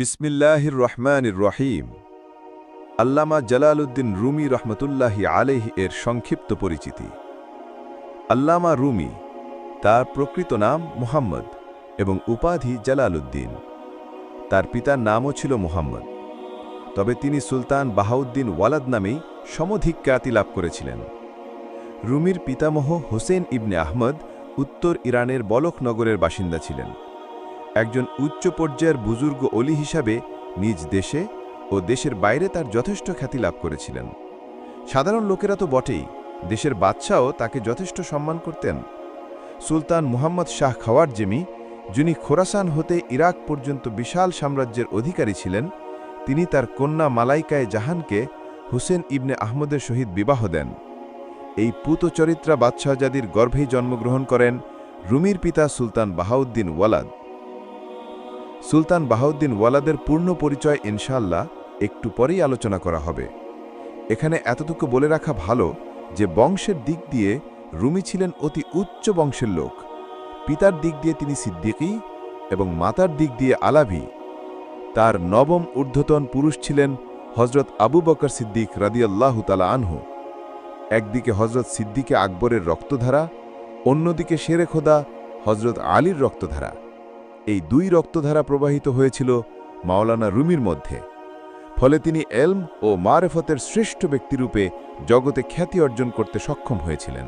বিসমিল্লাহির রহমানির রহিম। আল্লামা Jalaluddin Rumi রহমতুল্লাহি আলেহ এর সংক্ষিপ্ত পরিচিতি। আল্লামা রুমি, তার প্রকৃত নাম মুহাম্মদ এবং উপাধি জালালউদ্দিন তার পিতার নামও ছিল মুহাম্মদ। তবে তিনি সুলতান বাহাউদ্দিন ওয়ালাদ নামেই সমধিক খ্যাতি লাভ করেছিলেন। রুমির পিতামহ হোসেন ইবনে আহমদ উত্তর ইরানের বলক নগরের বাসিন্দা ছিলেন। একজন উচ্চ পর্যায়ের বুজুর্গ অলি হিসাবে নিজ দেশে ও দেশের বাইরে তার যথেষ্ট খ্যাতি লাভ করেছিলেন। সাধারণ লোকেরা তো বটেই, দেশের বাদশাও তাকে যথেষ্ট সম্মান করতেন। সুলতান মুহাম্মদ শাহ খাওয়ার জেমি যিনি খোরাসান হতে ইরাক পর্যন্ত বিশাল সাম্রাজ্যের অধিকারী ছিলেন, তিনি তার কন্যা মালাইকায় জাহানকে হুসেন ইবনে আহমদের সহিত বিবাহ দেন। এই পুত চরিত্রা বাদশাহজাদির গর্ভেই জন্মগ্রহণ করেন রুমির পিতা সুলতান বাহাউদ্দিন ওয়ালাদ। সুলতান বাহাউদ্দিন ওয়ালাদের পূর্ণ পরিচয় ইনশাল্লাহ একটু পরেই আলোচনা করা হবে। এখানে এতটুকু বলে রাখা ভালো যে বংশের দিক দিয়ে রুমি ছিলেন অতি উচ্চ বংশের লোক। পিতার দিক দিয়ে তিনি সিদ্দিকী এবং মাতার দিক দিয়ে আলাভি। তার নবম ঊর্ধ্বতন পুরুষ ছিলেন হজরত আবু বকর সিদ্দিক রাদিয়াল্লাহু তালা আনহু। একদিকে হজরত সিদ্দিকে আকবরের রক্তধারা, অন্যদিকে শেরে খোদা হজরত আলীর রক্তধারা। এই দুই রক্তধারা প্রবাহিত হয়েছিল মাওলানা রুমির মধ্যে। ফলে তিনি এলম ও মারেফতের শ্রেষ্ঠ ব্যক্তিরূপে জগতে খ্যাতি অর্জন করতে সক্ষম হয়েছিলেন।